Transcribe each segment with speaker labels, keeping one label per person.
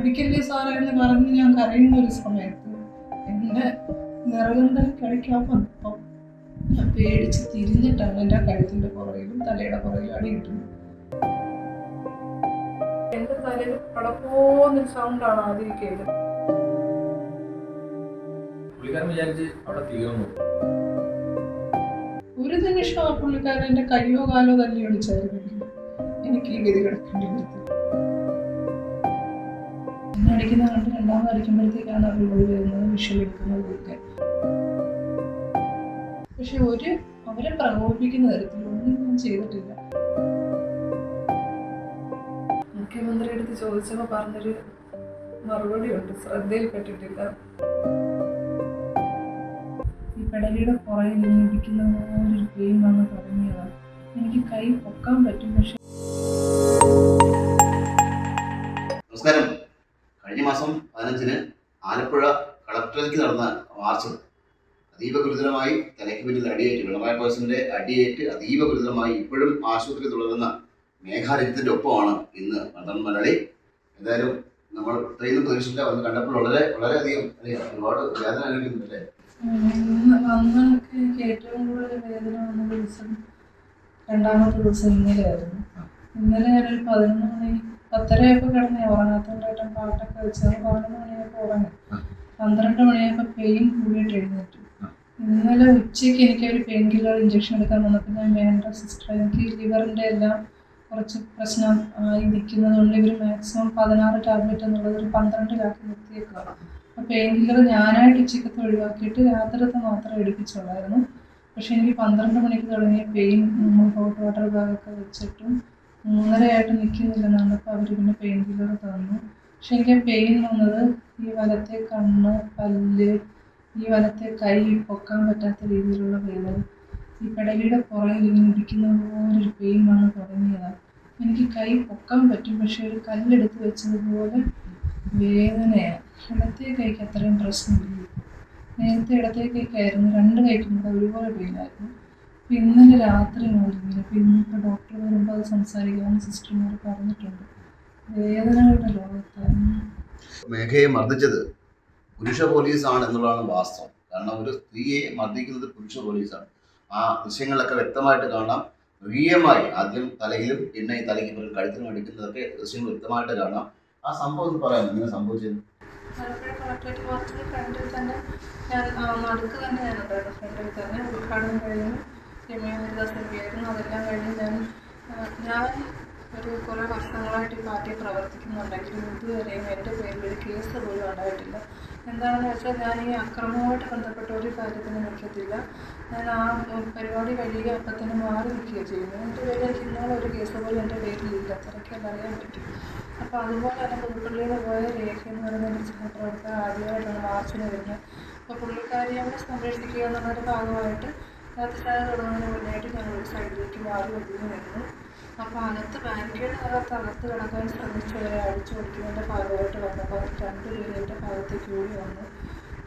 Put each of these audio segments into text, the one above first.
Speaker 1: അടിക്കല്ലേ സാറേ എന്ന് പറഞ്ഞ് ഞാൻ കരയുന്ന ഒരു സമയത്ത് എന്റെ നിറകണ്ടൽ കഴിക്കാൻ വന്നപ്പം ഞാൻ പേടിച്ച് തിരിഞ്ഞിട്ടാണ് എന്റെ കഴുത്തിന്റെ പുറകിലും തലയുടെ പുറകിലും അടി കിട്ടുന്നത്. എന്റെ തലയിൽ പടപ്പോന്നൊരു സൗണ്ടാണ് ആദ്യം കേട്ടത്
Speaker 2: പുള്ളിക്കാരൻ വിചാരിച്ച് അവിടെ തീർന്നു.
Speaker 1: ഒരു നിമിഷം ആ പുള്ളിക്കാരൻ എന്റെ കയ്യോ കാലോ തല്ലി ഒളിച്ചായിരുന്നു എനിക്ക് ഈ ഗതി കിടക്കേണ്ടി വരും അടിക്കുന്ന കണ്ട് രണ്ടാമത് വരയ്ക്കുമ്പോഴത്തേക്കാണ് അവർ ഓടി വരുന്നത് വിഷയം എടുക്കുന്നതും ഒക്കെ പക്ഷെ ഒരു അവരെ പ്രകോപിപ്പിക്കുന്ന തരത്തിലൊന്നും ഞാൻ ചെയ്തിട്ടില്ല. മുഖ്യമന്ത്രിയുടെ അടുത്ത് ചോദിച്ചപ്പോൾ പറഞ്ഞൊരു മറുപടി ഉണ്ട് ശ്രദ്ധയിൽപ്പെട്ടിട്ടില്ല. ഈ പെടലിയുടെ പുറകിൽ ഇരിക്കുന്ന പോലൊരു പെയിൻ വന്ന് തുടങ്ങിയതാണ് എനിക്ക് കൈ പൊക്കാൻ പറ്റും പക്ഷെ
Speaker 3: മാസം പതിനഞ്ചിന് ആലപ്പുഴ കളക്ടറേറ്റിൽ നടന്ന മാർച്ച്. അതീവ ഗുരുതരമായി തലയ്ക്ക് പിന്നിൽ അടിയേറ്റ് പിണറായി പേഴ്സന്റെ അടിയേറ്റ് അതീവ ഗുരുതരമായി ഇപ്പോഴും ആശുപത്രി തുടരുന്ന മേഘാരജ്യത്തിന്റെ ഒപ്പമാണ് ഇന്ന് മണ്ഡൽ മലയാളി. എന്തായാലും നമ്മൾ ഇത്രയും പ്രതീക്ഷിച്ചില്ല വന്ന് കണ്ടപ്പോൾ വളരെ വളരെയധികം അല്ലേ ഒരുപാട് വേദന അനുഭവിക്കുന്നുണ്ടല്ലേ
Speaker 1: വന്ന ദിവസം രണ്ടാമത്തെ ദിവസം ഇന്നലെയായിരുന്നു. ഇന്നലെ ഞാനൊരു പതിനൊന്ന് മണി പത്തരയൊക്കെ കിടന്നേ ഉറങ്ങാത്തതുകൊണ്ടായിട്ടും പാട്ടൊക്കെ വെച്ച് അത് പതിനൊന്ന് മണിയായപ്പോൾ ഉറങ്ങി പന്ത്രണ്ട് മണിയായപ്പോൾ പെയിൻ കൂടിയിട്ട് എഴുന്നേറ്റു. ഇന്നലെ ഉച്ചയ്ക്ക് എനിക്ക് ഒരു പെയിൻ കില്ലർ ഇഞ്ചക്ഷൻ എടുക്കാൻ വന്നപ്പോൾ ഞാൻ വേണ്ട സിസ്റ്റർ എനിക്ക് ലിവറിന്റെ എല്ലാം കുറച്ച് പ്രശ്നം ആയി നിൽക്കുന്നത് കൊണ്ട് ഇവർ മാക്സിമം പതിനാറ് ടാബ്ലറ്റ് എന്നുള്ളത് ഒരു പന്ത്രണ്ടിലാക്കി നിർത്തിയേക്കുക അപ്പോൾ പെയിൻ കില്ലർ ഞാനായിട്ട് ഉച്ചക്കത്തെ ഒഴിവാക്കിയിട്ട് രാത്രിത്തെ മാത്രം എടുപ്പിച്ചുള്ളായിരുന്നു. പക്ഷെ എനിക്ക് പന്ത്രണ്ട് മണിക്ക് തുടങ്ങിയ പെയിൻ ഹോട്ട് വാട്ടർ ബാഗൊക്കെ വെച്ചിട്ടും മൂന്നരയായിട്ട് നിൽക്കുന്നില്ലെന്നാണ് അപ്പോൾ അവർ പിന്നെ പെയിൻ കില്ലർ തന്നു. പക്ഷെ എനിക്ക് പെയിൻ വന്നത് ഈ വലത്തെ കണ്ണ് പല്ല് ഈ വലത്തെ കൈ പൊക്കാൻ പറ്റാത്ത രീതിയിലുള്ള വേദന ഈ പെടലിയുടെ പുറകിൽ ഇങ്ങനെ ഇരിക്കുന്ന പോലൊരു പെയിൻ വന്ന് തുടങ്ങിയതാണ്. എനിക്ക് കൈ പൊക്കാൻ പറ്റും പക്ഷെ ഒരു കല്ലെടുത്ത് വെച്ചതുപോലെ വേദനയാണ്. ഇടത്തെ കൈക്ക് അത്രയും പ്രശ്നമില്ല. നേരത്തെ ഇടത്തെ കൈക്കായിരുന്നു രണ്ട് കൈക്കും കൂടെ ഒരുപോലെ പെയിനായിരുന്നു. പിന്നെ ഇന്നലെ രാത്രി മുതൽ ഇങ്ങനെ പിന്നെ ഇന്നിപ്പോൾ ഡോക്ടർ വരുമ്പോൾ അത് സംസാരിക്കാമെന്ന് സിസ്റ്റർമാർ പറഞ്ഞിട്ടുണ്ട്.
Speaker 3: മേഘയെ മർദ്ദിച്ചത് പുരുഷ പോലീസാണ് എന്നുള്ളതാണ് വാസ്തവം. കാരണം ഒരു സ്ത്രീയെ മർദ്ദിക്കുന്നത് പുരുഷ പോലീസാണ്. ആ ദൃശ്യങ്ങളൊക്കെ വ്യക്തമായിട്ട് കാണാം. മൃഗീയമായി ആദ്യം തലയിലും പിന്നെ ഈ തലയ്ക്ക് പോലും കഴുത്തിനും അടിക്കുന്നതൊക്കെ ദൃശ്യങ്ങൾ വ്യക്തമായിട്ട് കാണാം. ആ സംഭവം ഒന്ന് പറയാം ഇങ്ങനെ സംഭവിച്ചത്?
Speaker 1: ഫ്രണ്ടിൽ തന്നെ ഞാൻ നടുക്ക് തന്നെ ഫ്രണ്ടിൽ തന്നെ ഉദ്ഘാടനം കഴിഞ്ഞു. രമ്യ ഹരിദാസ് എംപിയായിരുന്നു അതെല്ലാം കഴിഞ്ഞ് ഞാൻ ഞാൻ ഒരു കുറേ വർഷങ്ങളായിട്ട് ഈ പാർട്ടി പ്രവർത്തിക്കുന്നുണ്ടെങ്കിലും ഇതുവരെയും എന്റെ പേരിൽ ഒരു കേസ് പോലും ഉണ്ടായിട്ടില്ല. എന്താണെന്ന് വെച്ചാൽ ഞാൻ ഈ അക്രമവുമായിട്ട് ബന്ധപ്പെട്ട ഒരു കാര്യത്തിന് നിൽക്കത്തില്ല. ഞാൻ ആ പരിപാടി കഴിയുക അപ്പം തന്നെ മാറി നിൽക്കുകയാണ് ചെയ്യുന്നത്. എന്റെ പേരിൽ എനിക്ക് ഇന്നോളം ഒരു കേസ് പോലും എന്റെ പേരിലില്ല. അത്രയ്ക്ക് അറിയാൻ പറ്റും. അപ്പോൾ അതുപോലെ തന്നെ പുതുപ്പള്ളിയിൽ പോയ രേഖ എന്ന് പറയുന്ന ഒരു സഹപ്രവർത്തകർ ആദ്യമായിട്ടാണ് മാർച്ചിന് വരുന്നത്. അപ്പോൾ പുള്ളിക്കാരിയെ സംരക്ഷിക്കുക എന്നുള്ളൊരു ഭാഗമായിട്ട് രാത്രികാല തുടങ്ങുന്നതിന് മുന്നായിട്ട് ഞങ്ങൾ ഒരു സൈഡിലേക്ക് മാറി ഒതുങ്ങി നിന്നു അപ്പോൾ അകത്ത് ബാരിക്കേഡ് അകത്ത് അകത്ത് കിടക്കാൻ ശ്രമിച്ചവരെ അടിച്ചു കൊടുക്കുന്നതിന്റെ ഭാഗമായിട്ട് വന്നപ്പോൾ അവർ പേര് എന്റെ ഭാഗത്തേക്ക് കൂടി വന്നു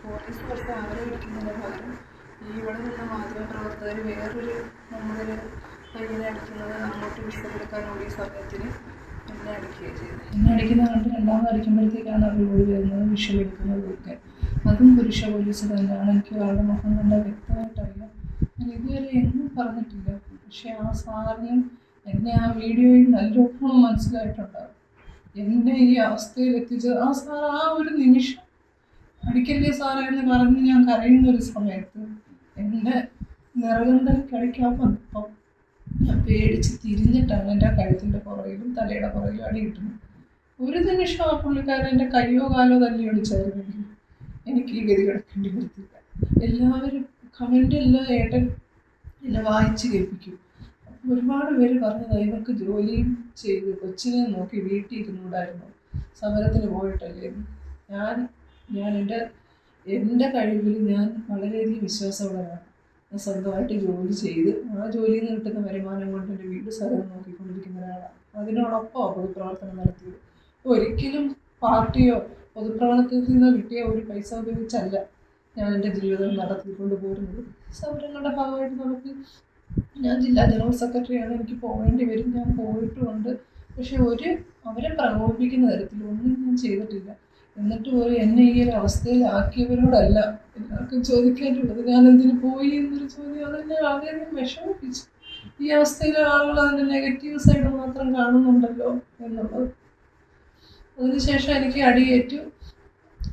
Speaker 1: പോലീസ് പക്ഷേ അവരെ ഇടിക്കുന്നതിന് പകരം ഈ ഇവിടെ നിന്ന് മാധ്യമപ്രവർത്തകർ വേറൊരു നമ്മുടെ പയ്യനെ അടിക്കുന്നത് അങ്ങോട്ട് വിഷയമെടുക്കാൻ ഓടിയ സമയത്തിന് എന്നെ അടിക്കുകയാണ് ചെയ്തത് എന്നെ അടിക്കുന്ന കണ്ട് രണ്ടാമത് അടിക്കുമ്പോഴത്തേക്കാണ് അവർ ഓടി വരുന്നത് വിഷയം ഒക്കെ. അതും പുരുഷ പോലീസ് തന്നെയാണ്. എനിക്ക് അവരുടെ മുഖം കണ്ടാൽ വ്യക്തമായിട്ടറിയാം. ഞാൻ ഇതുവരെ എന്നും പറഞ്ഞിട്ടില്ല. പക്ഷെ ആ സാറിനും എന്നെ ആ വീഡിയോയിൽ നല്ലൊപ്പം മനസ്സിലായിട്ടുണ്ടാവും എന്നെ ഈ അവസ്ഥയിൽ എത്തിച്ചത് ആ സാർ ആ ഒരു നിമിഷം അടിക്കല്ലേ സാറേ എന്ന് പറഞ്ഞ് ഞാൻ കരയുന്ന ഒരു സമയത്ത് എന്നെ നിറകണ്ടൽ കഴിക്കാൻ വന്നപ്പം ഞാൻ പേടിച്ച് തിരിഞ്ഞിട്ടാണ് എന്റെ കഴുത്തിന്റെ പുറകിലും തലയുടെ പുറകിലും അടി കിട്ടുന്നത്. ഒരു നിമിഷം ആ പുള്ളിക്കാരൻ എന്റെ കയ്യോ കാലോ തല്ലി ഒളിച്ചായിരുന്നെങ്കിൽ എനിക്ക് ഈ ഗതി കിടക്കേണ്ടി വരത്തില്ല. എല്ലാവരും എല്ലാം ഏട്ടൻ എന്നെ വായിച്ച് കേൾപ്പിക്കും. ഒരുപാട് പേര് പറഞ്ഞത് ഇവർക്ക് ജോലിയും ചെയ്ത് കൊച്ചിനെ നോക്കി വീട്ടിൽ ഇരുന്നൂടായിരുന്നു സമരത്തിന് പോയിട്ടല്ലേ? ഞാൻ ഞാൻ എന്റെ എന്റെ കഴിവിൽ ഞാൻ വളരെയധികം വിശ്വാസമുള്ളതാണ് ഞാൻ സ്വന്തമായിട്ട് ജോലി ചെയ്ത് ആ ജോലിയിൽ നിന്ന് കിട്ടുന്ന വരുമാനം കൊണ്ട് എന്റെ വീട് സ്ഥലം നോക്കിക്കൊണ്ടിരിക്കുന്ന ഒരാളാണ്. അതിനോടൊപ്പം പൊതുപ്രവർത്തനം നടത്തിയത്. ഒരിക്കലും പാർട്ടിയോ പൊതുപ്രവർത്തനത്തിൽ നിന്ന് കിട്ടിയ ഒരു പൈസ ഉപയോഗിച്ചല്ല. ഞാൻ എന്റെ ജീവിതം നടത്തിക്കൊണ്ട് പോരുന്നത്. സമരങ്ങളുടെ ഭാഗമായിട്ട് നമുക്ക് ഞാൻ ജില്ലാ ജനറൽ സെക്രട്ടറിയാണ്. എനിക്ക് പോകേണ്ടി വരും. ഞാൻ പോയിട്ടുമുണ്ട് പക്ഷെ ഒരു അവരെ പ്രകോപിപ്പിക്കുന്ന തരത്തിൽ ഒന്നും ഞാൻ ചെയ്തിട്ടില്ല. എന്നിട്ട് പോയി എന്നെ ഈ ഒരു അവസ്ഥയിലാക്കിയവരോടല്ല എല്ലാവർക്കും ചോദിക്കാനുള്ളത് ഞാൻ എന്തിനു പോയി? എന്നൊരു ചോദ്യം അതെന്നെ ആദ്യം വിഷമിപ്പിച്ചു. ഈ അവസ്ഥയിലെ ആളുകൾ അതിന്റെ നെഗറ്റീവ് സൈഡ് മാത്രം കാണുന്നുണ്ടല്ലോ എന്നുള്ളത്. അതിനുശേഷം എനിക്ക് അടിയേറ്റു.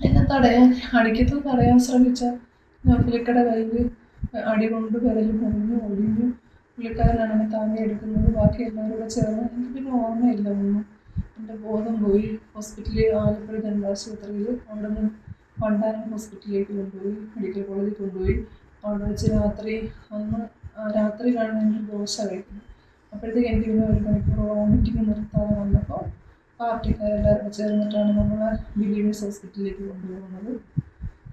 Speaker 1: എന്നെ തടയാൻ അടിക്കത്ത് തടയാൻ ശ്രമിച്ച പുള്ളിക്കടെ കയ്യിൽ അടി കൊണ്ട് വിരൽ മുറിഞ്ഞു ഒഴിഞ്ഞു പുള്ളിക്കാരനാണ് എന്നെ താങ്ങി എടുക്കുന്നത്. ബാക്കി എല്ലാവരും കൂടെ ചേർന്ന്. എനിക്ക് പിന്നെ ഓർമ്മയില്ല ഒന്നും. എന്റെ ബോധം പോയി. ഹോസ്പിറ്റലിൽ ആലപ്പുഴ ജനറൽ ആശുപത്രിയിൽ അവിടെ നിന്ന് പണ്ടാരം ഹോസ്പിറ്റലിലേക്ക് കൊണ്ടുപോയി മെഡിക്കൽ കോളേജിൽ കൊണ്ടുപോയി. അവിടെ വെച്ച് രാത്രി അന്ന് രാത്രി രാത്രി എനിക്ക് ദോശ കഴിക്കുന്നു അപ്പോഴത്തേക്ക് എനിക്ക് പിന്നെ ഒരു മണിക്കൂർ വോമിറ്റിങ് നിർത്താതെ വന്നപ്പോൾ പാർട്ടിക്കാരെല്ലാവരും ചേർന്നിട്ടാണ് നമ്മൾ ബിലീവേഴ്സ് ഹോസ്പിറ്റലിലേക്ക് കൊണ്ടുപോകുന്നത്.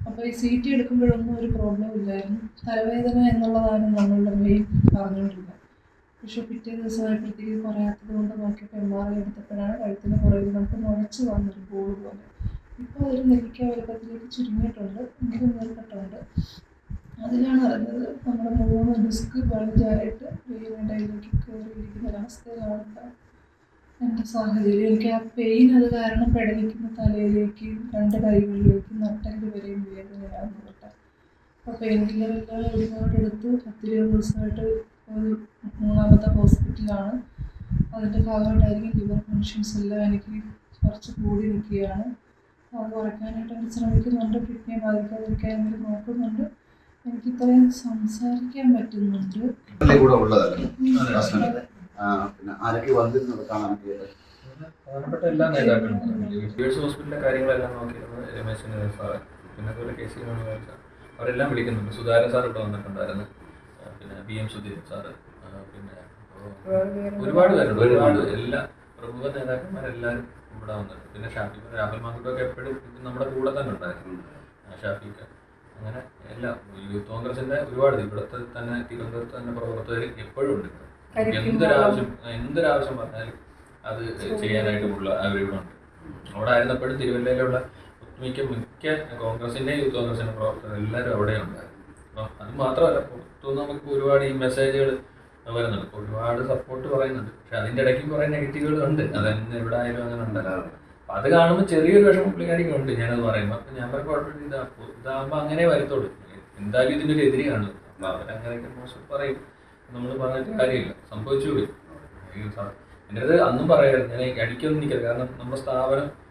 Speaker 1: അപ്പോൾ ഈ സി ടി എടുക്കുമ്പോഴൊന്നും ഒരു പ്രോബ്ലം ഇല്ലായിരുന്നു. തലവേദന എന്നുള്ളതാണ് നമ്മളുടെ മെയിൻ പറഞ്ഞുകൊണ്ടിരുന്നത്. പക്ഷേ പിറ്റേ ദിവസമായപ്പോഴത്തേക്ക് കുറയാത്തത് കൊണ്ട് നോക്കിയപ്പോൾ എം ആർ ഐ എടുത്തപ്പോഴാണ് കഴുത്തിന് പുറകിൽ നമുക്ക് മുഴച്ച് വന്നൊരു ബോൾ പോലെ. ഇപ്പോൾ അതൊരു നെല്ലിക്ക വലുപ്പത്തിലേക്ക് ചുരുങ്ങിയിട്ടുണ്ട്. എങ്കിലും നീർക്കെട്ടുണ്ട് അതിലാണ് അറിഞ്ഞത് നമ്മുടെ മൂന്ന് ഡിസ്ക് ബൾജായിട്ട് വീടിനിടയിലേക്ക് കയറിയിരിക്കുന്ന ഒരവസ്ഥയിലാണ്. എന്റെ സാഹചര്യം എനിക്ക് ആ പെയിൻ അത് കാരണം പെടലിക്കുന്ന തലയിലേക്ക് രണ്ട് കൈകളിലേക്ക് നട്ടൽ വരെയും വേദനയാകുന്നു കേട്ടോ അപ്പോൾ പെയിൻ കില്ലറെല്ലാം ഒരുപാട് എടുത്ത് പത്തിരുപത് ദിവസമായിട്ട് ഒരു മൂന്നാമത്തെ ഹോസ്പിറ്റലാണ് അതിന്റെ ഭാഗമായിട്ടായിരിക്കും ലിവർ ഫങ്ഷൻസ് എല്ലാം എനിക്ക് കുറച്ച് കൂടി നിൽക്കുകയാണ്. അത് കുറയ്ക്കാനായിട്ട് എനിക്ക് ശ്രമിക്കുന്നുണ്ട്. കിഡ്നിയെ ബാധിക്കാതിരിക്കാൻ വേണ്ടി നോക്കുന്നുണ്ട്. എനിക്ക് ഇത്രയും സംസാരിക്കാൻ പറ്റുന്നുണ്ട്.
Speaker 3: പിന്നെ ആരൊക്കെ വന്നിരുന്നത് കാണാൻ
Speaker 2: പ്രധാനപ്പെട്ട എല്ലാ നേതാക്കളും വിക്ടേഴ്സ് ഹോസ്പിറ്റലിലെ കാര്യങ്ങളെല്ലാം നോക്കിയിരുന്നത് രമേശ് സാറ് പിന്നെ അതുപോലെ കെ സി വേണുഗോപാൽ സാർ. അവരെല്ലാം വിളിക്കുന്നുണ്ട്. സുധാരൻ സാർ ഇവിടെ വന്നിട്ടുണ്ടായിരുന്നു. പിന്നെ ബി എം സുധീരൻ സാറ് പിന്നെ ഒരുപാട് പേരുണ്ട്. ഒരുപാട് എല്ലാ പ്രമുഖ നേതാക്കന്മാരെല്ലാവരും ഇവിടെ വന്നിട്ടുണ്ട്. പിന്നെ ഷാഫി രാഹുൽ മാങ്കുട്ടൊക്കെ എപ്പോഴും നമ്മുടെ കൂടെ തന്നെ ഉണ്ടായിരുന്നു. ഷാഫിക്ക്. അങ്ങനെ എല്ലാം. യൂത്ത് കോൺഗ്രസിന്റെ ഒരുപാട് ഇവിടുത്തെ തന്നെ തിരുവനന്തപുരത്ത് തന്നെ പ്രവർത്തകർ എപ്പോഴും ഉണ്ട്. എന്തൊരാവശ്യം എന്തൊരാവശ്യം പറഞ്ഞാലും അത് ചെയ്യാനായിട്ട് ഉള്ള അവരിവിടെ ഉണ്ട് അവിടെ ആയിരുന്നപ്പോഴും തിരുവല്ലയിലുള്ള ഒട്ടുമിക്ക മിക്ക കോൺഗ്രസിന്റെ യൂത്ത് കോൺഗ്രസിന്റെ പ്രവർത്തകർ എല്ലാവരും അവിടെ ഉണ്ടായിരുന്നു. അപ്പം അത് മാത്രമല്ല പുറത്തുനിന്ന് നമുക്ക് ഒരുപാട് ഈ മെസ്സേജുകൾ വരുന്നുണ്ട്. ഒരുപാട് സപ്പോർട്ട് പറയുന്നുണ്ട്. പക്ഷെ അതിന്റെ ഇടയ്ക്ക് കുറേ നെഗറ്റീവുകൾ ഉണ്ട്. അതെന്ന് എവിടെ ആയാലും അങ്ങനെ ഉണ്ടല്ലോ അപ്പം അത് കാണുമ്പോൾ ചെറിയൊരു വിഷമം പുള്ളിക്കാരിക്ക് ഉണ്ട്. ഞാനത് പറയുമ്പോൾ അപ്പം ഞാൻ കുഴപ്പമില്ല ഇതാ ഇതാകുമ്പോൾ അങ്ങനെ വരത്തുള്ളൂ എന്തായാലും ഇതിന്റെ ഒരു എതിരെയാണ് അപ്പൊ അവരങ്ങനെയൊക്കെ മോശം പറയും. നമ്മൾ പറഞ്ഞിട്ട് കാര്യമില്ല. സംഭവിച്ചു പോയി. എന്റെ അടുത്ത് അന്നും പറയായിരുന്നു. ഞാൻ അടിക്കൊന്നും നിൽക്കരുത് കാരണം നമ്മുടെ സ്ഥാപനം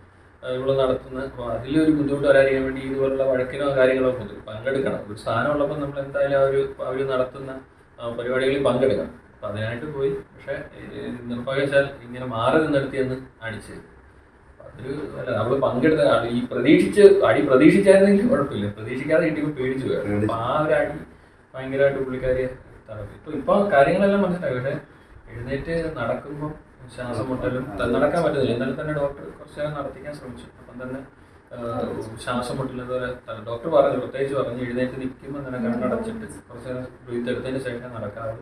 Speaker 2: ഇവിടെ നടത്തുന്ന അപ്പോൾ അതിലൊരു ബുദ്ധിമുട്ട് വരാതിരിക്കാൻ വേണ്ടി ഇതുപോലുള്ള വഴക്കിനോ കാര്യങ്ങളോ പൊതു- പങ്കെടുക്കണം. ഒരു സ്ഥാനം ഉള്ളപ്പോൾ നമ്മൾ എന്തായാലും ആ ഒരു അവർ നടത്തുന്ന പരിപാടികളിൽ പങ്കെടുക്കണം. അപ്പം അതിനായിട്ട് പോയി. പക്ഷേ നിർഭാഗ്യവശാൽ ഇങ്ങനെ മാറി നിന്നെടുത്തിയെന്ന് അടിച്ച്. അതൊരു അല്ല നമ്മൾ പങ്കെടുത്ത ഈ പ്രതീക്ഷിച്ച് അടി പ്രതീക്ഷിച്ചായിരുന്നെങ്കിൽ കുഴപ്പമില്ല. പ്രതീക്ഷിക്കാതെ കിട്ടിയപ്പോൾ പേടിച്ചു പോയി.
Speaker 3: പേടിച്ചു.
Speaker 2: അപ്പം ആ ഒരു അടി ഭയങ്കരമായിട്ട് പുള്ളിക്കാരിയെ തടവി. ഇപ്പൊ കാര്യങ്ങളെല്ലാം മനസ്സിലായി പക്ഷെ എഴുന്നേറ്റ് നടക്കുമ്പോൾ ശ്വാസം മുട്ടലും നടക്കാൻ പറ്റുന്നില്ല ഇന്നലെ തന്നെ ഡോക്ടർ കുറച്ച് നേരം നടത്തിക്കാൻ ശ്രമിച്ചു. അപ്പം തന്നെ ശ്വാസം മുട്ടലതുപോലെ ഡോക്ടർ പറഞ്ഞു പ്രത്യേകിച്ച് പറഞ്ഞു എഴുന്നേറ്റ് നിൽക്കുമ്പോൾ തന്നെ കണ്ണടച്ചിട്ട് കുറച്ച് നേരം ബ്രീത്ത് എടുത്തതിന് ശേഷം നടക്കാറ്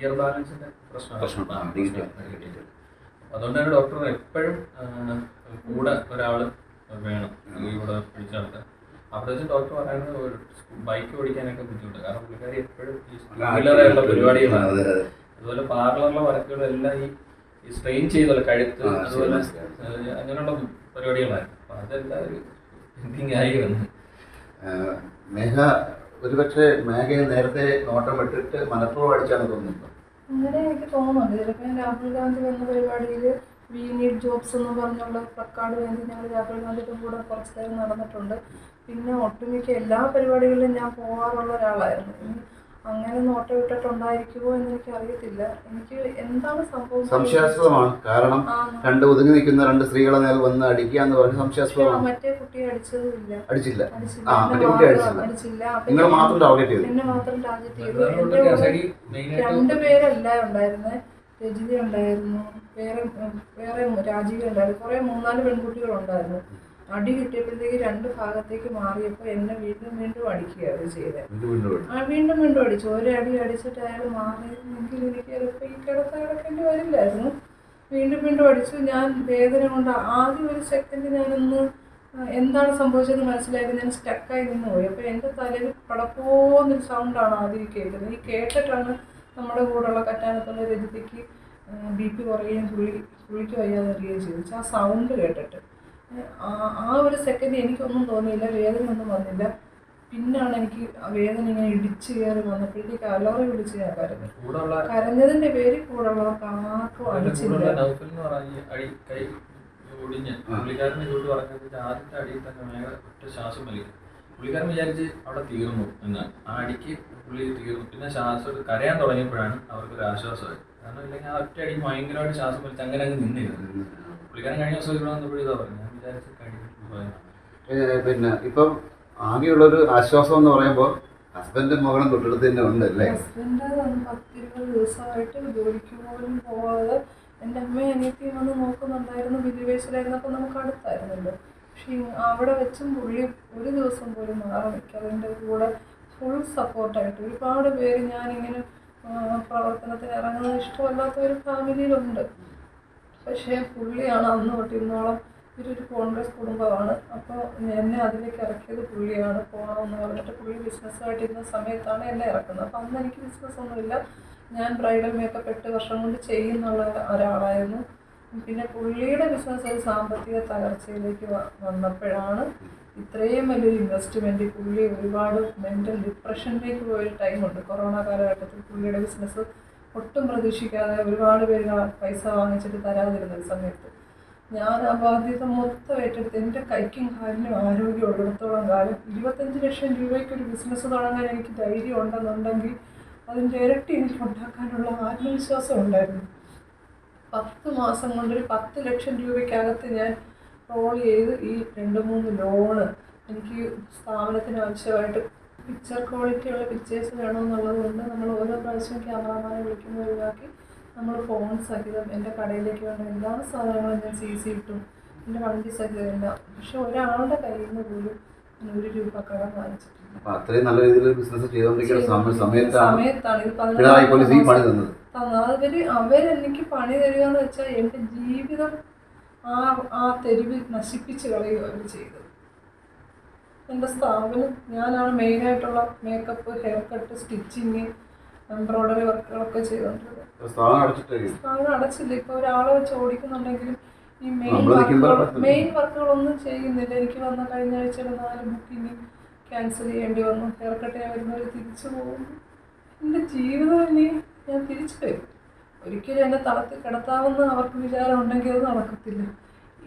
Speaker 2: ഇയർ ബാലൻസിന്റെ പ്രശ്നമാണ്. അതുകൊണ്ട് തന്നെ ഡോക്ടർ എപ്പോഴും കൂടെ ഒരാൾ വേണം. ഇവിടെ പിടിച്ചു അവിടെ ഡോക്ടർ പറയുന്നത് ഒരു ബൈക്ക് ഓടിക്കാനൊക്കെ ബുദ്ധിമുട്ട്. കാരണം പുള്ളിക്കാരി എപ്പോഴും ഈ വീലറുള്ള പരിപാടികളാണ്.
Speaker 3: അതെ, അതെ.
Speaker 2: അതുപോലെ പാർലറിലെ വർക്കുകളും എല്ലാം ഈ ഈ സ്ട്രെയിൻ ചെയ്തുള്ള കഴുത്ത് അതുപോലെ അങ്ങനെയുള്ള പരിപാടികളായിരുന്നു. അപ്പൊ അതെല്ലാം ഒരു തിങ്കിങ് ആയി വന്നു.
Speaker 3: ആ, മേഘ ഒരുപക്ഷെ മേഘയെ നേരത്തെ നോട്ടം ഇട്ടിട്ട് മനഃപൂർവം അടിച്ചാണ് തോന്നുന്നത്
Speaker 1: അങ്ങനെ എനിക്ക് തോന്നുന്നുണ്ട്. ചിലപ്പോൾ ഞാൻ രാഹുൽ ഗാന്ധി വന്ന പരിപാടിയിൽ വി നീഡ് ജോബ്സ് എന്ന് പറഞ്ഞുള്ള പ്ലക്കാർഡ് വേണ്ടി ഞങ്ങൾ രാഹുൽ ഗാന്ധിയുടെ കൂടെ കുറച്ച് നേരം നടന്നിട്ടുണ്ട്. പിന്നെ ഒട്ടുമിക്ക എല്ലാ പരിപാടികളിലും ഞാൻ പോകാറുള്ള ഒരാളായിരുന്നു. ഇനി അങ്ങനെ നോട്ടം ഇട്ടിട്ടുണ്ടായിരിക്കുമോ എന്ന് എനിക്ക് അറിയത്തില്ല എനിക്ക് എന്താണ് സംഭവം?
Speaker 3: സംശയാസ്പദമാണ്. കാരണം രണ്ട് ഒതുങ്ങി നിൽക്കുന്ന രണ്ട് സ്ത്രീകളെ നേരെ വന്ന് അടിക്കുക എന്ന് പറഞ്ഞ സംശയാസ്പദമാണ്.
Speaker 1: മറ്റേ കുട്ടിയെ അടിച്ചതുമില്ല.
Speaker 3: അടിച്ചില്ല.
Speaker 1: അടിച്ചില്ല.
Speaker 3: ആ, മറ്റേ കുട്ടി
Speaker 1: മാത്രം
Speaker 3: അടിച്ചില്ല. നിങ്ങൾ മാത്രം ടാർഗറ്റ് ചെയ്തു.
Speaker 1: എന്നെ മാത്രം ടാർഗറ്റ് ചെയ്തു. രണ്ടുപേരല്ല ഉണ്ടായിരുന്നത് രജിത ഉണ്ടായിരുന്നു. വേറെ വേറെ രാജീവ ഉണ്ടായിരുന്നു കുറേ മൂന്നാൽ പെൺകുട്ടികളുണ്ടായിരുന്നു. അടി കിട്ടിയപ്പോഴത്തേക്ക് രണ്ട് ഭാഗത്തേക്ക് മാറിയപ്പോൾ എന്നെ വീണ്ടും വീണ്ടും അടിക്കുക അവർ ചെയ്തത് ആ വീണ്ടും വീണ്ടും അടിച്ചു. ഒരടി അടിച്ചിട്ട് അയാൾ മാറിയിരുന്നെങ്കിൽ എനിക്ക് ചിലപ്പോൾ ഈ കിടത്ത കിടക്കേണ്ടി വരില്ലായിരുന്നു. വീണ്ടും വീണ്ടും അടിച്ചു. ഞാൻ വേദന കൊണ്ട് ആദ്യം ഒരു സെക്കൻഡ് ഞാനൊന്ന് എന്താണ് സംഭവിച്ചതെന്ന് മനസ്സിലായത്. ഞാൻ സ്റ്റക്കായി നിന്ന് പോയി. അപ്പോൾ എന്റെ തലയിൽ പടപ്പോന്നൊരു സൗണ്ടാണ് ആദ്യം കേൾക്കുന്നത്. ഈ കേട്ടിട്ടാണ് നമ്മുടെ കൂടെയുള്ള കറ്റാനത്തുള്ള രജിതയ്ക്ക് ബി പി കുറയുകയും പുള്ളി പുള്ളിക്ക് വയ്യാതെ വരികയും ചെയ്തു. പക്ഷെ ആ സൗണ്ട് കേട്ടിട്ട്. ആ- ഒരു സെക്കൻഡ് എനിക്കൊന്നും തോന്നിയില്ല വേദന ഒന്നും വന്നില്ല. പിന്നാണ് എനിക്ക് വേദന ഇങ്ങനെ ഇടിച്ച് കയറി വന്നപ്പോഴത്തേക്ക് അലോറി വിളിച്ച് ഞാൻ കരഞ്ഞു. കരഞ്ഞതിന്റെ പേര് കൂടുള്ളവർക്ക് ആർക്കും അടിച്ചില്ല
Speaker 2: പുള്ളിക്കാരനെ ചൂട് പറഞ്ഞത് ആദ്യത്തെ അടിയിൽ തന്നെ ഒറ്റ ശ്വാസം വലിക്കും. പുള്ളിക്കാരൻ വിചാരിച്ച് അവിടെ തീർന്നു എന്നാണ്. ആ അടിക്ക് പുള്ളി തീർന്നു. പിന്നെ ശ്വാസം കരയാൻ തുടങ്ങിയപ്പോഴാണ് അവർക്കൊരു ആശ്വാസമായി. കാരണം ഇല്ലെങ്കിൽ ആ ഒറ്റ ഭയങ്കരമായിട്ട് ശ്വാസം വലിച്ച് അങ്ങനെ അങ്ങ് നിന്നിരുന്നു. പുള്ളിക്കാരൻ കഴിഞ്ഞ ദിവസം ഇവിടെ വന്നപ്പോഴും ഇതാ പറഞ്ഞു ഞാൻ വിചാരിച്ച് കഴിഞ്ഞു പോയെന്നാണ്
Speaker 3: ഏ, പിന്നെ ഇപ്പം ആകെയുള്ളൊരു ആശ്വാസം എന്ന് പറയുമ്പോൾ ഹസ്ബൻഡ് മകളും തൊട്ടടുത്ത് തന്നെ ഉണ്ട് അല്ലേ?
Speaker 1: ഹസ്ബൻഡ് പത്തിരുപത് ദിവസമായിട്ട് ജോലിക്ക് പോലും പോവാതെ എന്റെ അമ്മയും അനിയത്തിയും വന്ന് നോക്കുന്നുണ്ടായിരുന്നു വിദ്യാഭ്യാസത്തിലായിരുന്നപ്പോൾ നമുക്ക് അടുത്തായിരുന്നല്ലോ. പക്ഷേ അവിടെ വെച്ചും പുള്ളി ഒരു ദിവസം പോലും മാറി നിൽക്കാതെ എന്റെ കൂടെ ഫുൾ സപ്പോർട്ടായിട്ട് ഒരുപാട് പേര് ഞാനിങ്ങനെ പ്രവർത്തനത്തിന് ഇറങ്ങുന്നത് ഇഷ്ടമല്ലാത്ത ഒരു ഫാമിലിയിലുണ്ട്. പക്ഷേ പുള്ളിയാണ് അന്ന് തൊട്ട് ഇന്നോളം ഇതൊരു കോൺഗ്രസ് കുടുംബമാണ്. അപ്പോൾ എന്നെ അതിലേക്ക് ഇറക്കിയത് പുള്ളിയാണ്. പോകണമെന്ന് പറഞ്ഞിട്ട് പുള്ളി ബിസിനസ്സായിട്ടിരുന്ന സമയത്താണ് എന്നെ ഇറക്കുന്നത്. അപ്പം അന്ന് എനിക്ക് ബിസിനസ്സൊന്നുമില്ല ഞാൻ ബ്രൈഡൽ മേക്കപ്പ് എട്ട് വർഷം കൊണ്ട് ചെയ്യുന്നുള്ള ഒരാളായിരുന്നു. പിന്നെ പുള്ളിയുടെ ബിസിനസ് ഒരു സാമ്പത്തിക തകർച്ചയിലേക്ക് വന്നപ്പോഴാണ് ഇത്രയും വലിയൊരു ഇൻവെസ്റ്റ്മെന്റ് പുള്ളി ഒരുപാട് മെന്റൽ ഡിപ്രഷനിലേക്ക് പോയൊരു ടൈമുണ്ട് കൊറോണ കാലഘട്ടത്തിൽ പുള്ളിയുടെ ബിസിനസ് ഒട്ടും പ്രതീക്ഷിക്കാതെ ഒരുപാട് പേര് പൈസ വാങ്ങിച്ചിട്ട് തരാതിരുന്ന ഒരു സമയത്ത്. ഞാൻ ആ ബാധ്യത മൊത്തം ഏറ്റെടുത്ത് എന്റെ കൈക്കും കാലിനും ആരോഗ്യം ഉള്ളിടത്തോളം കാലം ഇരുപത്തഞ്ച് ലക്ഷം രൂപയ്ക്ക് ഒരു ബിസിനസ് തുടങ്ങാൻ എനിക്ക് ധൈര്യം ഉണ്ടെന്നുണ്ടെങ്കിൽ അതിന്റെ ഇരട്ടി എനിക്ക് ഉണ്ടാക്കാനുള്ള ആത്മവിശ്വാസം ഉണ്ടായിരുന്നു. പത്ത് മാസം കൊണ്ടൊരു പത്ത് ലക്ഷം രൂപയ്ക്കകത്ത് ഞാൻ റോൾ ചെയ്ത് ഈ രണ്ട് മൂന്ന് ലോണ് എനിക്ക് സ്ഥാപനത്തിന് ആവശ്യമായിട്ട് പിക്ചർ ക്വാളിറ്റിയുള്ള പിക്ചേഴ്സ് വേണമെന്നുള്ളത് കൊണ്ട് നമ്മൾ ഓരോ പ്രാവശ്യം ക്യാമറമാനെ വിളിക്കുമ്പോൾ ഒഴിവാക്കി നമ്മൾ ഫോൺ സഹിതം എന്റെ കടയിലേക്ക് വേണ്ട എല്ലാ സാധനങ്ങളും ഞാൻ സി സി ഇട്ടും. എന്റെ വണ്ടി സഹിതം എല്ലാം പക്ഷെ ഒരാളുടെ കയ്യിൽ നിന്ന് പോലും ഒരു രൂപ കടം വാങ്ങിച്ചിട്ടില്ല
Speaker 3: അത്രയും നല്ല രീതിയിൽ ബിസിനസ് ചെയ്തുകൊണ്ടിരിക്കുന്ന സമയത്താണ്
Speaker 1: അവരെനിക്ക് പണി തരിക എന്ന് വെച്ചാൽ എന്റെ ജീവിതം ആ ആ തെരുവിൽ നശിപ്പിച്ച് കളയുക അവർ ചെയ്തത്. എന്റെ സ്ഥാപനം ഞാനാണ് മെയിനായിട്ടുള്ള makeup hair cut stitching embroidery വർക്കുകളൊക്കെ ചെയ്തുകൊണ്ടിരുന്നത്
Speaker 3: സ്ഥാപനം
Speaker 1: അടച്ചില്ല. ഇപ്പോൾ ഒരാളെ വെച്ച് ഓടിക്കുന്നുണ്ടെങ്കിലും ഈ മെയിൻ വർക്കുകൾ. മെയിൻ വർക്കുകളൊന്നും ചെയ്യുന്നില്ല. എനിക്ക് വന്ന കഴിഞ്ഞ ആഴ്ചയുടെ നാല് ബുക്കിങ് ക്യാൻസൽ ചെയ്യേണ്ടി വന്നു. ഹെയർ കട്ട് ചെയ്യാൻ വരുന്നവർ തിരിച്ചു പോകും എന്റെ ജീവിതം തന്നെ ഞാൻ തിരിച്ചു വരും ഒരിക്കലും എന്നെ തളത്തിൽ കിടത്താമെന്ന് അവർക്ക് വിചാരം ഉണ്ടെങ്കിൽ അത് നടക്കത്തില്ല.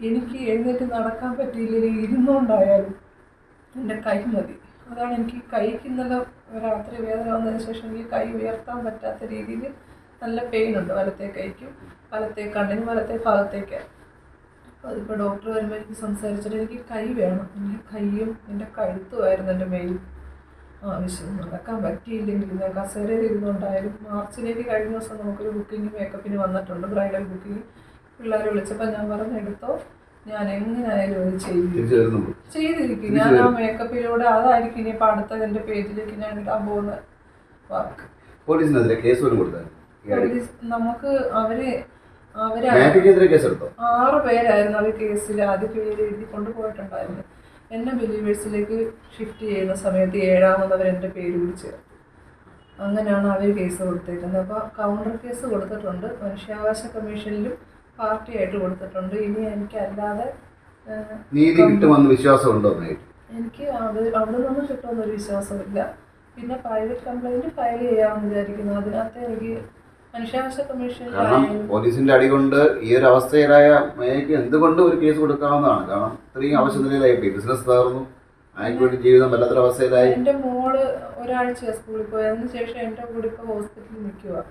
Speaker 1: എനിക്ക് എഴുന്നേറ്റ് നടക്കാൻ പറ്റിയില്ലെങ്കിൽ ഇരുന്നുകൊണ്ടായാലും എന്റെ കൈ മതി. അതാണ് എനിക്ക് കൈക്ക് ഇന്നലെ രാത്രി വേദന വന്നതിന് ശേഷം എനിക്ക് കൈ ഉയർത്താൻ പറ്റാത്ത രീതിയിൽ നല്ല പെയിൻ ഉണ്ട് വലത്തെ കൈക്കും വലത്തെ കണ്ണിനും വലത്തെ ഭാഗത്തേക്ക്. അപ്പോൾ അതിപ്പോൾ ഡോക്ടർ വരുമ്പോൾ എനിക്ക് സംസാരിച്ചിട്ട് എനിക്ക് കൈ വേണം. എന്റെ കൈയും എന്റെ കഴുത്തുമായിരുന്നു എന്റെ മെയിൻ ആവശ്യം നടക്കാൻ പറ്റിയില്ലെങ്കിൽ ഞാൻ കസേരയിൽ ഇരുന്നുണ്ടായാലും മാർച്ചിലേക്ക് കഴിഞ്ഞ ദിവസം നമുക്കൊരു ബുക്കിംഗ് മേക്കപ്പിന് വന്നിട്ടുണ്ട് ബ്രൈഡൽ ബുക്കിംഗ് പിള്ളേരെ വിളിച്ചപ്പോൾ ഞാൻ പറഞ്ഞെടുത്തോ ഞാൻ എങ്ങനെയായാലും അത് ചെയ്യും. ചെയ്തിരിക്കും. ഞാൻ ആ മേക്കപ്പിലൂടെ അതായിരിക്കും ഇനി ഇപ്പം അടുത്ത എന്റെ പേജിലേക്ക് ഞാൻ ഇടാൻ പോകുന്ന വർക്ക്
Speaker 3: പോലീസിനെതിരെ കേസ് പോലും
Speaker 1: പോലീസ് നമുക്ക്
Speaker 3: അവർ അവർ
Speaker 1: ആറ് പേരായിരുന്നു അവർ കേസിൽ ആദ്യ പേര് എഴുതി കൊണ്ടുപോയിട്ടുണ്ടായിരുന്നു എന്നെ ബിലീവേഴ്സിലേക്ക് ഷിഫ്റ്റ് ചെയ്യുന്ന സമയത്ത് ഏഴാമത് അവർ എന്റെ പേര് ചേർത്തു അങ്ങനെയാണ് അവർ കേസ് കൊടുത്തേക്കുന്നത്. അപ്പോൾ കൗണ്ടർ കേസ് കൊടുത്തിട്ടുണ്ട്. മനുഷ്യാവകാശ കമ്മീഷനിലും പാർട്ടിയായിട്ട് കൊടുത്തിട്ടുണ്ട്. ഇനി എനിക്കല്ലാതെ അല്ലാതെ
Speaker 3: നീതി കിട്ടുമെന്ന് വിശ്വാസമുണ്ടോ
Speaker 1: എനിക്ക് അത് അവിടെ നിന്ന് കിട്ടുമെന്നൊരു വിശ്വാസമില്ല. പിന്നെ പ്രൈവറ്റ് കംപ്ലൈന്റ് ഫയൽ ചെയ്യാമെന്ന് വിചാരിക്കുന്നു. അതിനകത്ത് എനിക്ക്
Speaker 3: കാരണം പോലീസിന്റെ അടി കൊണ്ട് ഈ ഒരു അവസ്ഥയിലായ മേയ്ക്ക് എന്തുകൊണ്ട് ഒരു കേസ് കൊടുക്കാവുന്നതാണ്? കാരണം ഇത്രയും ആവശ്യ നിലയിലായി ബിസിനസ് തകർന്നു. അയാൾക്ക് വേണ്ടി ജീവിതം വല്ലാത്തൊരവസ്ഥയിലായി.
Speaker 1: എന്റെ മോൾ ഒരാഴ്ച സ്കൂളിൽ പോയി അതിന് ശേഷം എന്റെ കൂടെ ഇപ്പോൾ ഹോസ്പിറ്റലിൽ നിൽക്കുക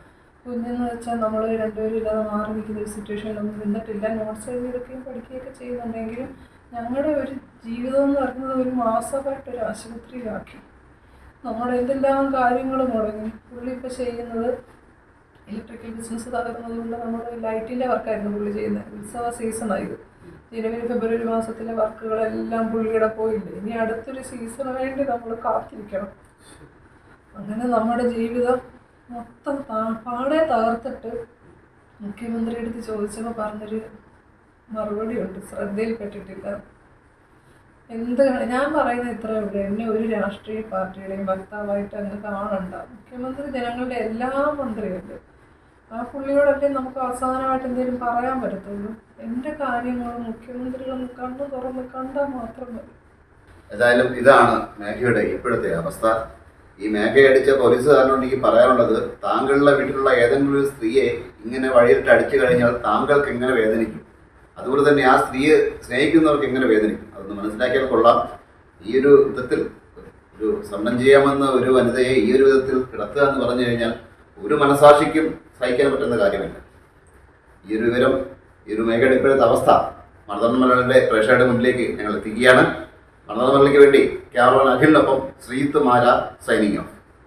Speaker 1: കുഞ്ഞെന്ന് വെച്ചാൽ നമ്മൾ രണ്ടുപേരും ഇല്ലാതെ മാറി നിൽക്കുന്ന ഒരു സിറ്റുവേഷനിലൊന്നും നിന്നിട്ടില്ല. നോട്ട്സ് എഴുതിയെടുക്കുകയും പഠിക്കുകയൊക്കെ ചെയ്യുന്നുണ്ടെങ്കിലും ഞങ്ങളുടെ ഒരു ജീവിതം എന്ന് പറയുന്നത് ഒരു മാസമായിട്ട് ഒരു ആശുപത്രിയിലാക്കി. നമ്മുടെ എന്തെല്ലാം കാര്യങ്ങൾ മുടങ്ങി. പുള്ളി ഇപ്പോൾ ചെയ്യുന്നത് ഇലക്ട്രിക്കൽ ബിസിനസ് തകർന്നതുകൊണ്ട് നമ്മൾ ലൈറ്റിന്റെ വർക്കായിരുന്നു പുള്ളി ചെയ്യുന്നത്. ഉത്സവ സീസണായത് ജനുവരി ഫെബ്രുവരി മാസത്തിലെ വർക്കുകളെല്ലാം പുള്ളിയുടെ പോയില്ലേ? ഇനി അടുത്തൊരു സീസണ് വേണ്ടി നമ്മൾ കാത്തിരിക്കണം. അങ്ങനെ നമ്മുടെ ജീവിതം മൊത്തം പാടെ തകർത്തിട്ട് മുഖ്യമന്ത്രി അടുത്ത് ചോദിച്ചപ്പോൾ പറഞ്ഞൊരു മറുപടി ഉണ്ട് ശ്രദ്ധയിൽപ്പെട്ടിട്ടില്ല. എന്ത് ഞാൻ പറയുന്ന ഇത്രയേ ഉള്ളൂ എന്നെ ഒരു രാഷ്ട്രീയ പാർട്ടിയുടെയും വക്താവായിട്ട് അങ്ങ് കാണണ്ട. മുഖ്യമന്ത്രി ജനങ്ങളുടെ എല്ലാ മന്ത്രിയല്ലേ ആ പുള്ളിയോടല്ലേ നമുക്ക് അവസാനമായിട്ട് എന്തെങ്കിലും പറയാൻ പറ്റത്തുള്ളൂ. എന്റെ കാര്യങ്ങൾ മുഖ്യമന്ത്രികളും കണ്ണു തുറന്ന് കണ്ടാൽ മാത്രം മതി.
Speaker 3: ഏതായാലും ഇതാണ് മേഘയുടെ ഇപ്പോഴത്തെ അവസ്ഥ. ഈ മേഘയടിച്ച പോലീസുകാരനോട് എനിക്ക് പറയാനുള്ളത് താങ്കളുടെ വീട്ടിലുള്ള ഏതെങ്കിലും ഒരു സ്ത്രീയെ ഇങ്ങനെ വഴിയിട്ട് അടിച്ചു കഴിഞ്ഞാൽ താങ്കൾക്ക് എങ്ങനെ വേദനിക്കും? അതുപോലെ തന്നെ ആ സ്ത്രീയെ സ്നേഹിക്കുന്നവർക്ക് എങ്ങനെ വേദനിക്കും? അതൊന്ന് മനസ്സിലാക്കിയാൽ കൊള്ളാം. ഈ ഒരു വിധത്തിൽ ഒരു സ്വർണം ചെയ്യാമെന്ന ഒരു വനിതയെ ഈ ഒരു വിധത്തിൽ കിടത്തുക എന്ന് പറഞ്ഞു കഴിഞ്ഞാൽ ഒരു മനസാക്ഷിക്കും സഹിക്കാൻ പറ്റുന്ന കാര്യമല്ല. ഈ ഒരു വിവരം ഈ ഒരു മേഖല ഇപ്പോഴത്തെ അവസ്ഥ മർദ്ദനമലയുടെ പ്രേക്ഷകരുടെ മുന്നിലേക്ക് ഞങ്ങൾ എത്തിക്കുകയാണ്. മർദ്ദനമലയ്ക്ക് വേണ്ടി ക്യാമറമാൻ അഖിലിനൊപ്പം ശ്രീത്ത് മാല സൈനിങ് ഓഫ്